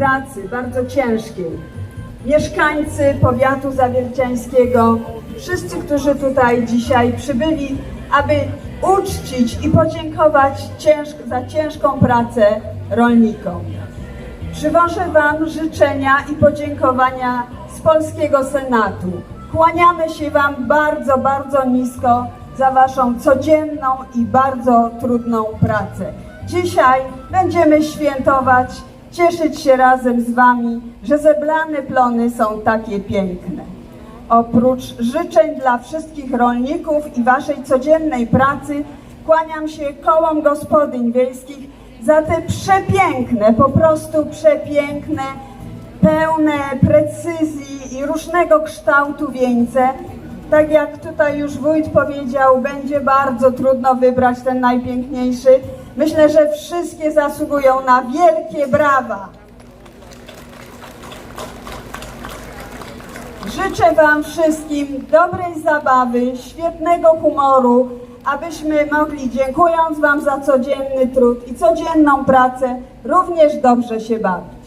pracy, bardzo ciężkiej. Mieszkańcy powiatu zawierciańskiego, wszyscy, którzy tutaj dzisiaj przybyli, aby uczcić i podziękować za ciężką pracę rolnikom. Przywożę Wam życzenia i podziękowania z polskiego Senatu. Kłaniamy się Wam bardzo, bardzo nisko za Waszą codzienną i bardzo trudną pracę. Dzisiaj będziemy świętować, cieszyć się razem z Wami, że zebrane plony są takie piękne. Oprócz życzeń dla wszystkich rolników i Waszej codziennej pracy, kłaniam się kołom gospodyń wiejskich za te przepiękne, po prostu przepiękne, pełne precyzji i różnego kształtu wieńce. Tak jak tutaj już wójt powiedział, będzie bardzo trudno wybrać ten najpiękniejszy. Myślę, że wszystkie zasługują na wielkie brawa. Życzę Wam wszystkim dobrej zabawy, świetnego humoru, abyśmy mogli, dziękując Wam za codzienny trud i codzienną pracę, również dobrze się bawić.